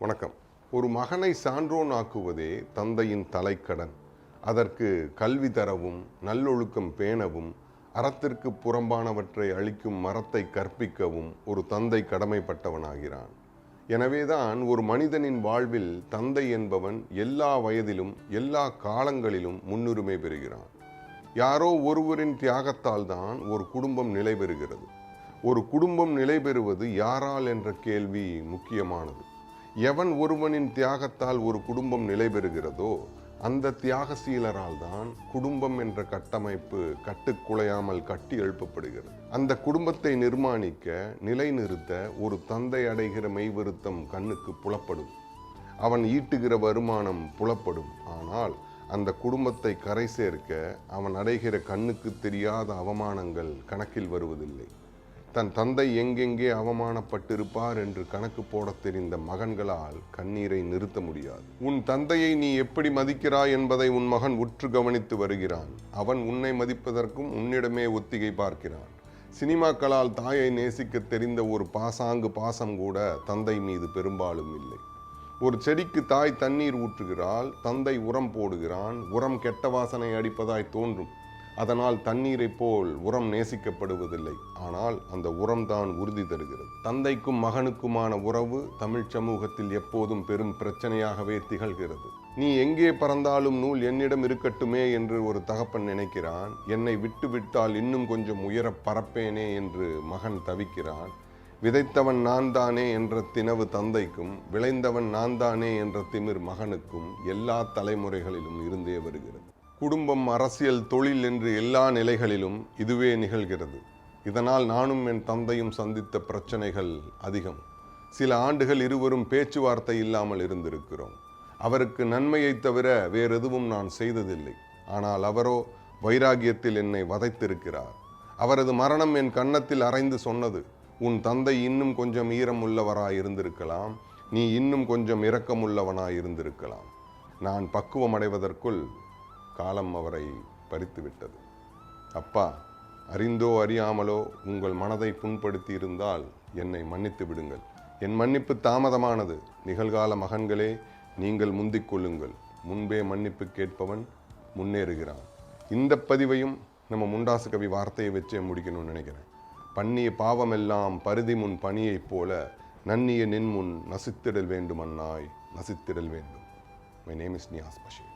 வணக்கம். ஒரு மகனை சான்றோன் ஆக்குவதே தந்தையின் தலைக்கடன். அதற்கு கல்வி தரவும் நல்லொழுக்கம் பேணவும் அறத்திற்கு புறம்பானவற்றை அளிக்கும் மரத்தை கற்பிக்கவும் ஒரு தந்தை கடமைப்பட்டவனாகிறான். எனவேதான் ஒரு மனிதனின் வாழ்வில் தந்தை என்பவன் எல்லா வயதிலும் எல்லா காலங்களிலும் முன்னுரிமை பெறுகிறான். யாரோ ஒருவரின் தியாகத்தால் தான் ஒரு குடும்பம் நிலை பெறுகிறது ஒரு குடும்பம் நிலை பெறுவது யாரால் என்ற கேள்வி முக்கியமானது. எவன் ஒருவனின் தியாகத்தால் ஒரு குடும்பம் நிலை பெறுகிறதோ அந்த தியாகசீலரால் தான் குடும்பம் என்ற கட்டமைப்பு கட்டுக்குலையாமல் கட்டி எழுப்பப்படுகிறது. அந்த குடும்பத்தை நிர்மாணிக்க நிலைநிறுத்த ஒரு தந்தை அடைகிற மெய்வருத்தம் கண்ணுக்கு புலப்படும். அவன் ஈட்டுகிற வருமானம் புலப்படும். ஆனால் அந்த குடும்பத்தை கரை சேர்க்க அவன் அடைகிற கண்ணுக்கு தெரியாத அவமானங்கள் கணக்கில் வருவதில்லை. தன் தந்தை எங்கெங்கே அவமானப்பட்டிருப்பார் என்று கணக்கு போடத் தெரிந்த மகன்களால் கண்ணீரை நிறுத்த முடியாது. உன் தந்தையை நீ எப்படி மதிக்கிறாய் என்பதை உன் மகன் உற்று கவனித்து வருகிறான். அவன் உன்னை மதிப்பதற்கும் உன்னிடமே ஒத்திகை பார்க்கிறான். சினிமாக்களால் தாயை நேசிக்க தெரிந்த ஒரு பாசாங்கு பாசம் கூட தந்தை மீது பெரும்பாலும் இல்லை. ஒரு செடிக்கு தாய் தண்ணீர் ஊற்றுகிறாள் தந்தை உரம் போடுகிறான் உரம் கெட்ட வாசனை அடிப்பதாய் தோன்றும். அதனால் தண்ணீரைப் போல் உரம் நேசிக்கப்படுவதில்லை. ஆனால் அந்த உரம் தான் உறுதி தருகிறது. தந்தைக்கும் மகனுக்குமான உறவு தமிழ் சமூகத்தில் எப்போதும் பெரும் பிரச்சனையாகவே திகழ்கிறது. நீ எங்கே பறந்தாலும் நூல் என்னிடம் இருக்கட்டுமே என்று ஒரு தகப்பன் நினைக்கிறான். என்னை விட்டுவிட்டால் இன்னும் கொஞ்சம் உயர பறப்பேனே என்று மகன் தவிக்கிறான். விதைத்தவன் நான் தானே என்ற தினவு தந்தைக்கும் விளைந்தவன் நான் தானே என்ற திமிர் மகனுக்கும் எல்லா தலைமுறைகளிலும் இருந்தே வருகிறது. குடும்பம் அரசியல் தொழில் என்று எல்லா நிலைகளிலும் இதுவே நிகழ்கிறது. இதனால் நானும் என் தந்தையும் சந்தித்த பிரச்சனைகள் அதிகம். சில ஆண்டுகள் இருவரும் பேச்சுவார்த்தை இல்லாமல் இருந்திருக்கிறோம். அவருக்கு நன்மையை தவிர வேறெதுவும் நான் செய்ததில்லை. ஆனால் அவரோ வைராகியத்தில் என்னை வதைத்திருக்கிறார். அவரது மரணம் என் கன்னத்தில் அரைந்து சொன்னது உன் தந்தை இன்னும் கொஞ்சம் ஈரம் உள்ளவராய் இருந்திருக்கலாம். நீ இன்னும் கொஞ்சம் இரக்கமுள்ளவனாய் இருந்திருக்கலாம். நான் பக்குவம் அடைவதற்குள் காலம் அவரை பறித்து விட்டது அப்பா அறிந்தோ அறியாமலோ உங்கள் மனதை புண்படுத்தி இருந்தால் என்னை மன்னித்து விடுங்கள். என் மன்னிப்பு தாமதமானது. நிகழ்கால மகன்களே நீங்கள் முந்திக் கொள்ளுங்கள். முன்பே மன்னிப்பு கேட்பவன் முன்னேறுகிறான். இந்த பதிவையும் நம்ம முண்டாசு கவி வார்த்தையை வச்சே முடிக்கணும்னு நினைக்கிறேன். பண்ணிய பாவமெல்லாம் பருதி முன் பணியைப் போல நன்னிய நின்முன் நசித்திடல் வேண்டுமன்னாய் நசித்திடல் வேண்டும். My name is Niyas Basheer